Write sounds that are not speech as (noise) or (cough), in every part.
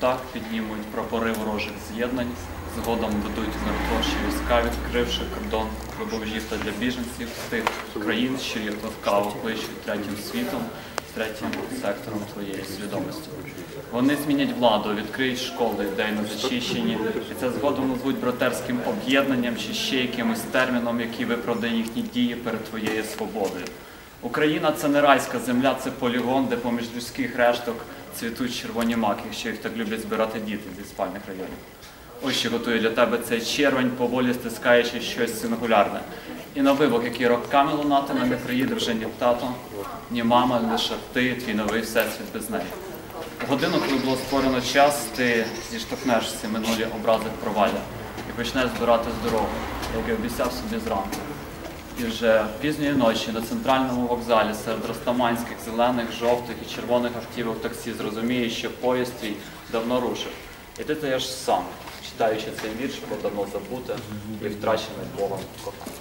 пунктах піднімуть прапори ворожих з'єднань, згодом ведуть миротворчі війська, відкривши кордон вибовжів та для біженців з тих країн, що їх ласкаво кличуть третім світом, третім сектором твоєї свідомості. Вони змінять владу, відкриють школи, ідейно зачищені, і це згодом назвуть братерським об'єднанням чи ще якимось терміном, який виправдає їхні дії перед твоєю свободою. Україна це не райська земля, це полігон, де поміж людських решток цвітуть червоні маки, що їх так люблять збирати діти зі спальних районів. Ось що готує для тебе цей червень, поволі стискаючи щось сингулярне. І на вибух, який роками лунатиме, не приїде вже ні тато, ні мама, лише ти, твій новий всесвіт без неї. В годину, коли було створено час, ти зіштовхнеш всі минулі образи провалля і почнеш збирати з дороги, як і обіцяв собі зранку. І вже пізньої ночі на центральному вокзалі серед ростаманських зелених, жовтих і червоних автівок таксі зрозумієш, що поїзд твій давно рушив. І ти стаєш сам, читаючи цей вірш про давно забуте і втрачене Богом кохання.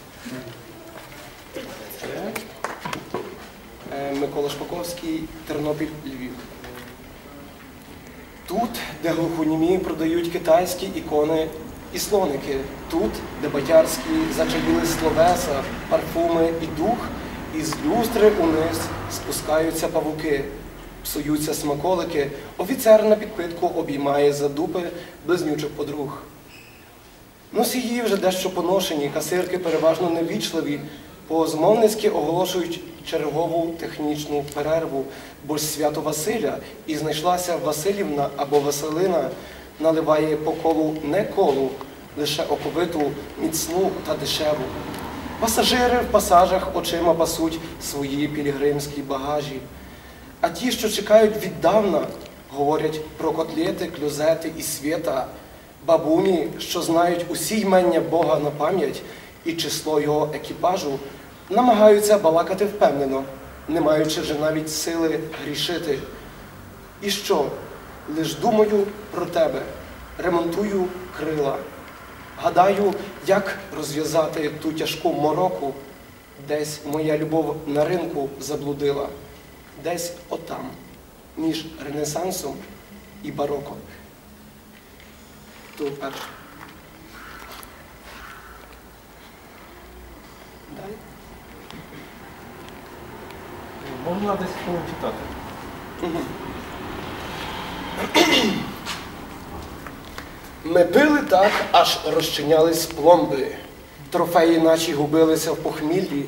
Е, Микола Шпаковський, Тернопіль, Львів. Тут, де глухонімі продають китайські ікони і слоники. Тут, де батярські зачаїли словеса, парфуми і дух, із люстри униз спускаються павуки, псуються смаколики, офіцер на підпитку обіймає за дупи близнючих подруг. Носії вже дещо поношені, касирки переважно невічливі, позмовницьки оголошують чергову технічну перерву, бо ж свято Василя і знайшлася Василівна або Василина, наливає по колу не колу, лише оковиту, міцну та дешеву. Пасажири в пасажах очима пасуть свої пілігримські багажі. А ті, що чекають віддавна, говорять про котлети, клюзети і свята, бабуні, що знають усі ймення Бога на пам'ять і число його екіпажу, намагаються балакати впевнено, не маючи вже навіть сили грішити. І що? Лиш думаю про тебе, ремонтую крила. Гадаю, як розв'язати ту тяжку мороку, десь моя любов на ринку заблудила, десь отам, між Ренесансом і бароком. Тут перше. Далі. Можна десь читати. (clears throat) Ми пили так, аж розчинялись пломби. Трофеї наші губилися в похміллі,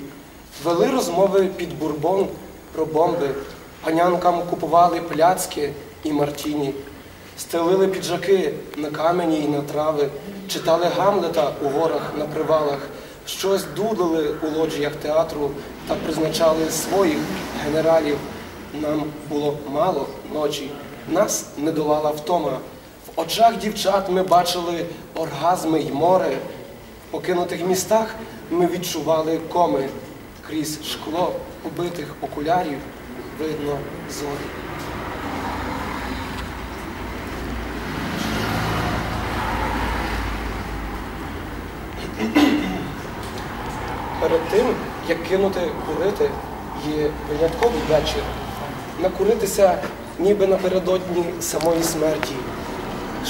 вели розмови під бурбон про бомби, панянкам купували пляцки і мартіні, стелили піджаки на камені і на трави, читали Гамлета у горах на привалах, щось дудлили у лоджіях театру та призначали своїх генералів. Нам було мало ночі, нас не долала втома. В очах дівчат ми бачили оргазми й море. В покинутих містах ми відчували коми. Крізь шкло убитих окулярів видно зорі. Перед тим, як кинути курити, є винятковий вечір. Накуритися ніби напередодні самої смерті.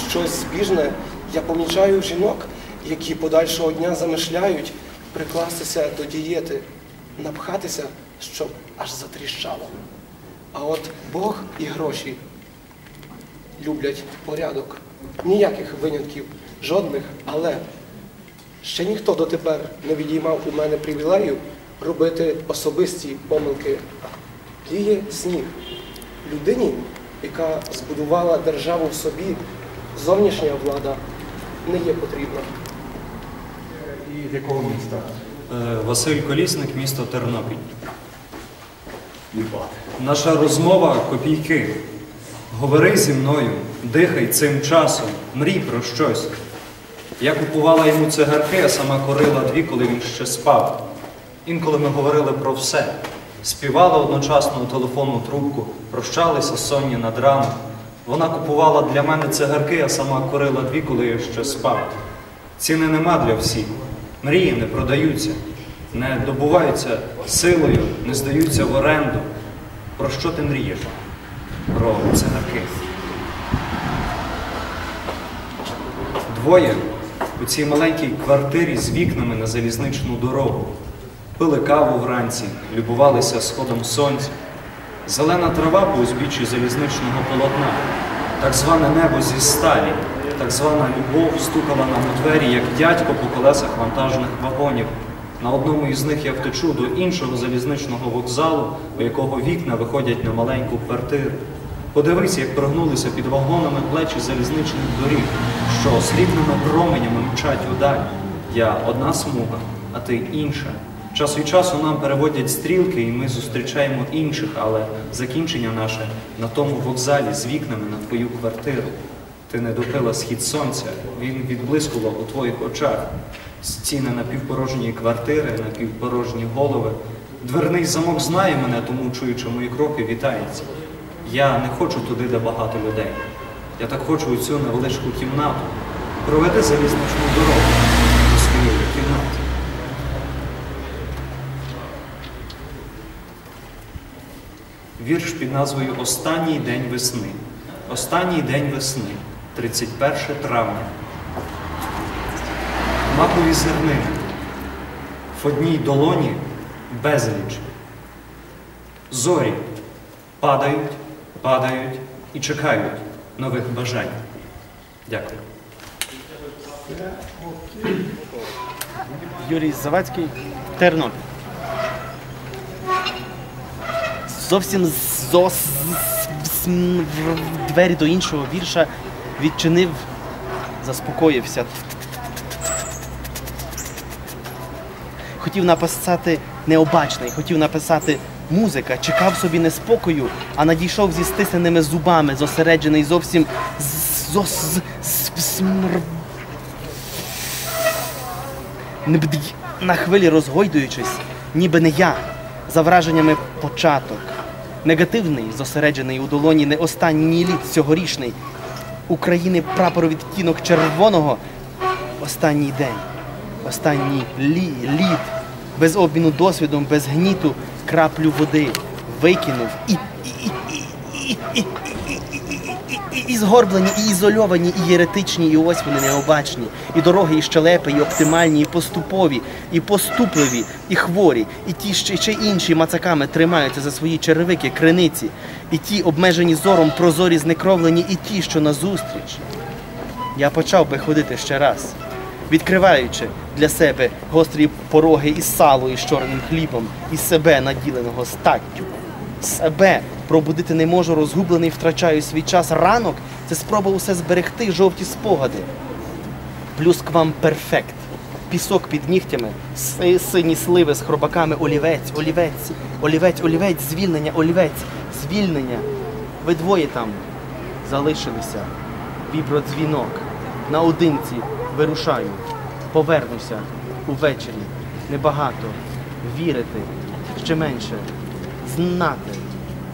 Щось збіжне я помічаю жінок, які подальшого дня замишляють прикластися до дієти, напхатися, щоб аж затріщало. А от Бог і гроші люблять порядок. Ніяких винятків, жодних, але ще ніхто дотепер не відіймав у мене привілею робити особисті помилки. Ліє сніг. Людині, яка збудувала державу в собі, зовнішня влада не є потрібна. І з якого міста? Е, Василь Колісник, місто Тернопіль. Наша розмова копійки. Говори зі мною, дихай цим часом, мрій про щось. Я купувала йому цигарки, а сама корила дві, коли він ще спав. Інколи ми говорили про все. Співала одночасно у телефонну трубку, прощалися сонні над ранок. Вона купувала для мене цигарки, а сама корила дві, коли я ще спав. Ціни нема для всіх. Мрії не продаються, не добуваються силою, не здаються в оренду. Про що ти мрієш? про цигарки. Двоє у цій маленькій квартирі з вікнами на залізничну дорогу. Пили каву вранці, любувалися сходом сонця. Зелена трава по узбіччі залізничного полотна, так зване небо зі сталі, так звана любов стукала нам у двері, як дядько по колесах вантажних вагонів. На одному із них я втечу до іншого залізничного вокзалу, у якого вікна виходять на маленьку квартиру. Подивись, як прогнулися під вагонами плечі залізничних доріг, що слідними променями мчать удаль. Я одна смуга, а ти інша. Час від часу нам переводять стрілки, і ми зустрічаємо інших, але закінчення наше на тому вокзалі з вікнами на твою квартиру. Ти не допила схід сонця, він відблискував у твоїх очах. Стіни напівпорожньої квартири, напівпорожні голови. Дверний замок знає мене, тому чуючи мої кроки, вітається. Я не хочу туди, де багато людей. Я так хочу у цю невеличку кімнату. Проведи залізничну дорогу до своєї кімнати. Вірш під назвою Останній день весни. Останній день весни, 31 травня. Макові зернини. В одній долоні безліч. Зорі падають, падають і чекають нових бажань. Дякую. Юрій Завадський, Тернопіль. Зовсім зос двері до іншого вірша відчинив, заспокоївся. Хотів написати необачний, хотів написати музика, чекав собі неспокою, а надійшов зі стисненими зубами, зосереджений зовсім зос на хвилі розгойдуючись, ніби не я, за враженнями початок. Негативний, зосереджений у долоні не останній літ цьогорічний. України прапор відтінок червоного. Останній день, останній лі, літ, без обміну досвідом, без гніту, краплю води викинув і, і, і, і, і, і, і, згорблені, і ізольовані, і єретичні, і ось вони необачні. І дороги, і щелепи, і оптимальні, і поступові, і поступливі, і хворі, і ті ще, ще інші мацаками тримаються за свої черевики, криниці, і ті обмежені зором, прозорі, знекровлені, і ті, що назустріч. Я почав би ходити ще раз, відкриваючи для себе гострі пороги із сало, із чорним хлібом, і себе наділеного статтю. Себе пробудити не можу, розгублений, втрачаю свій час. Ранок це спроба усе зберегти, жовті спогади. Плюс к вам перфект. Пісок під нігтями, сині сливи з хробаками, олівець, олівець, олівець, олівець, звільнення, олівець, звільнення. Ви двоє там залишилися. Вібродзвінок. Наодинці вирушаю. Повернуся увечері. Небагато. Вірити. Ще менше. Знати.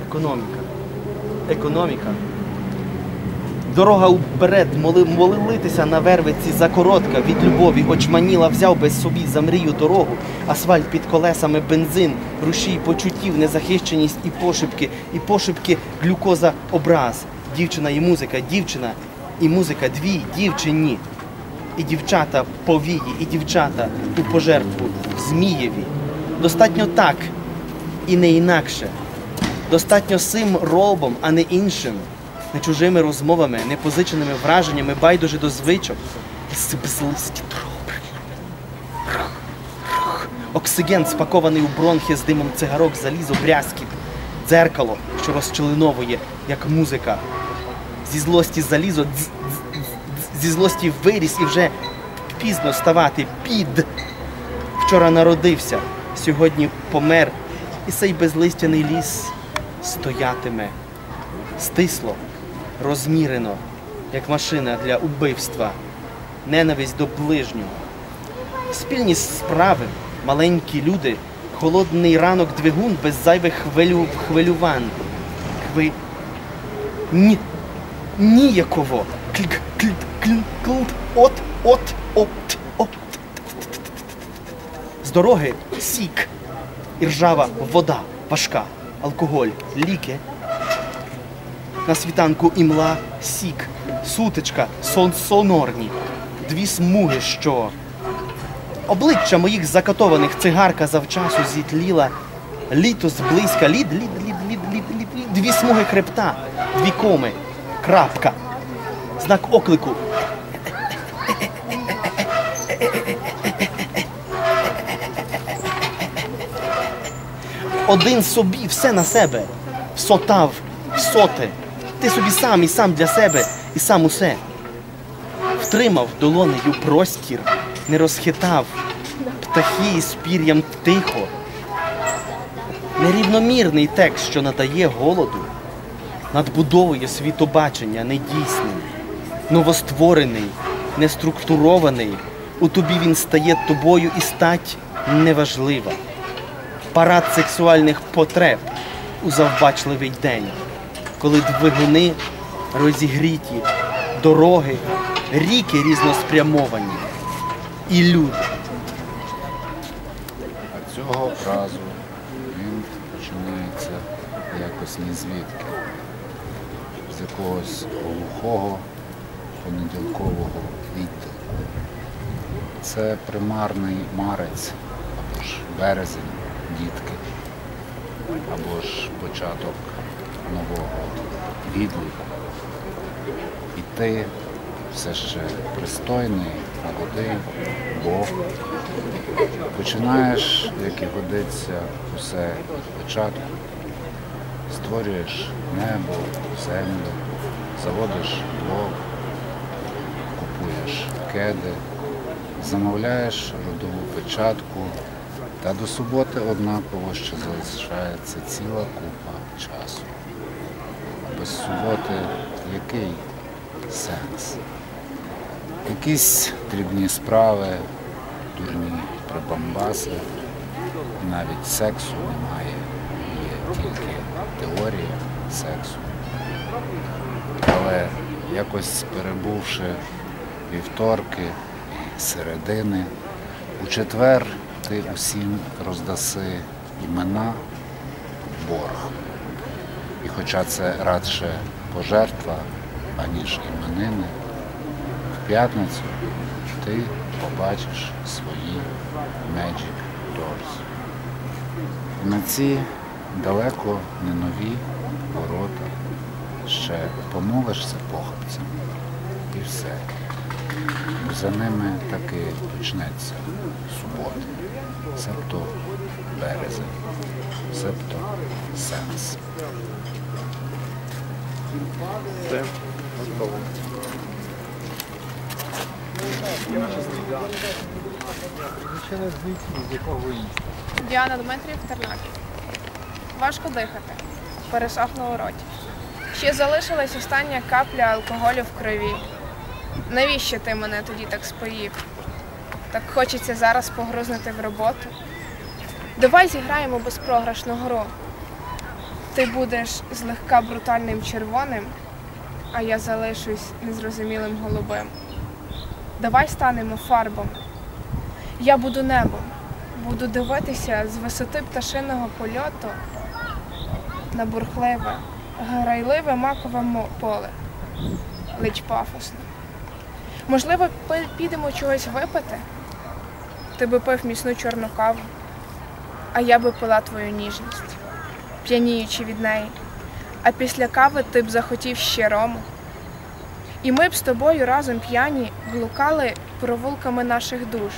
Економіка. Економіка. Дорога вперед, моли, молилитися на вервиці закоротка від любові очманіла, взяв би собі за мрію дорогу, асфальт під колесами, бензин, рушій почуттів, незахищеність і пошепки, і пошепки глюкоза образ. Дівчина і музика, дівчина і музика, дві дівчині. І дівчата повії, і дівчата у пожертву Змієві. Достатньо так і не інакше. Достатньо сим робом, а не іншим, не чужими розмовами, не позиченими враженнями, байдуже до звичок. Оксиген спакований у бронхи з димом цигарок, залізо, брязкіт, дзеркало, що розчленовує, як музика. Зі злості залізо, зі злості виріс і вже пізно ставати під. Вчора народився, сьогодні помер, і цей безлистяний ліс стоятиме стисло, розмірено, як машина для убивства, ненависть до ближнього. Спільні справи, маленькі люди, холодний ранок двигун без зайвих хвилю, хвилювань. Хви... Ні... Ніяково. Клік, клік, клік, клік, от, от, от, от. З дороги сік. І ржава вода, важка, алкоголь, ліки. На світанку імла, сік, сутичка, сон сонорні, дві смуги, що обличчя моїх закатованих цигарка завчасу зітліла. Літо зблизька, лід, лід, лід, лід, лід, лід, лід, дві смуги хребта, дві коми, крапка, знак оклику. Один собі, все на себе, всотав, всоте. Ти собі сам і сам для себе, і сам усе. Втримав долонею простір, не розхитав, птахи з пір'ям тихо. Нерівномірний текст, що надає голоду, надбудовує світобачення недійсним, новостворений, неструктурований. У тобі він стає тобою і стать неважлива. Парад сексуальних потреб у завбачливий день, коли двигуни розігріті, дороги, ріки різноспрямовані, і люди. А цього разу він починається якось ні звідки, з якогось глухого понеділкового відділку. Це примарний марець або ж березень, дітки, або ж початок нового відліку. І ти все ще пристойний, молодий Бог. Починаєш, як і годиться, усе спочатку. Створюєш небо, землю, заводиш блок, купуєш кеди, замовляєш родову печатку, та до суботи однаково ще залишається ціла купа часу. Без суботи який сенс? Якісь дрібні справи, дурні прибамбаси, навіть сексу немає, є тільки теорія сексу. Але якось перебувши вівторки і середини, у четвер ти усім роздаси імена борг. І хоча це радше пожертва, аніж іменини, в п'ятницю ти побачиш свої Magic Doors. На ці далеко не нові ворота ще помолишся похапцем і все. За ними таки почнеться субота, себто березень, себто сенс. Причина звідки, з якого їсти. Діана Дмитрів, Тернопіль. Важко дихати. Пересохло у роті. Ще залишилась остання капля алкоголю в крові. Навіщо ти мене тоді так споїв? Так хочеться зараз погрузнути в роботу. Давай зіграємо безпрограшну гру. Ти будеш злегка брутальним червоним, а я залишусь незрозумілим голубим. Давай станемо фарбами. Я буду небом, буду дивитися з висоти пташиного польоту на бурхливе, грайливе макове поле, лич пафосно. Можливо, підемо чогось випити? Ти би пив міцну чорну каву, а я би пила твою ніжність, п'яніючи від неї. А після кави ти б захотів ще рому. І ми б з тобою разом п'яні блукали провулками наших душ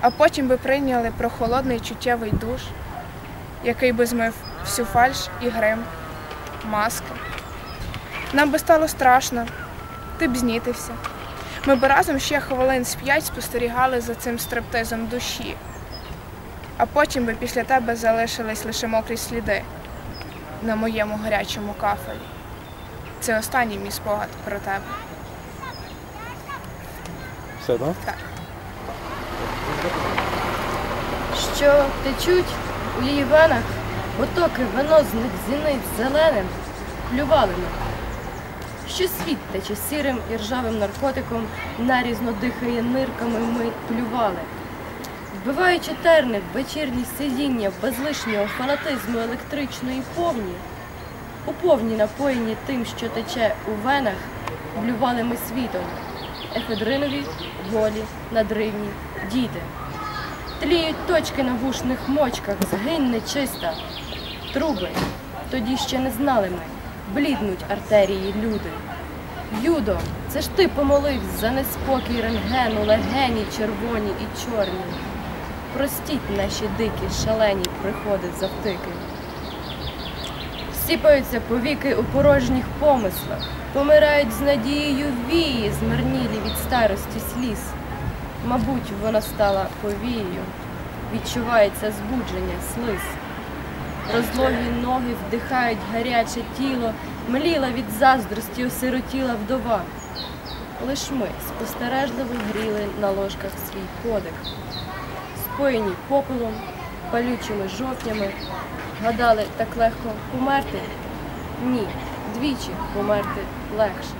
а потім би прийняли прохолодний чуттєвий душ, який би змив всю фальш і грим, маски. Нам би стало страшно, ти б знітився. Ми б разом ще хвилин з п'ять спостерігали за цим стриптизом душі, а потім би після тебе залишились лише мокрі сліди на моєму гарячому кафелі. Це останній мій спогад про тебе. Все, так? Так. що течуть у її венах потоки венозних зіниць зеленим плювалими, що світ тече сірим і ржавим наркотиком, нарізно дихає нирками, ми плювали. Вбиваючи терни вечірні сидіння без лишнього фанатизму електричної повні, уповні напоєні тим, що тече у венах, блювали ми світом. Ефедринові, голі, надривні, діти. Тліють точки на вушних мочках, згинь нечиста. Труби, тоді ще не знали ми, бліднуть артерії люди. Юдо, це ж ти помолився за неспокій рентгену, легені червоні і чорні. Простіть наші дикі, шалені приходи завтики. Сіпаються повіки у порожніх помислах, помирають з надією вії, змарнілі від старості сліз. Мабуть, вона стала повією, відчувається збудження слиз. Розлогі ноги вдихають гаряче тіло, мліла від заздрості осиротіла вдова. Лиш ми спостережливо гріли на ложках свій подих, споєні попелом, палючими жовтнями, гадали так легко померти? Ні, двічі померти легше.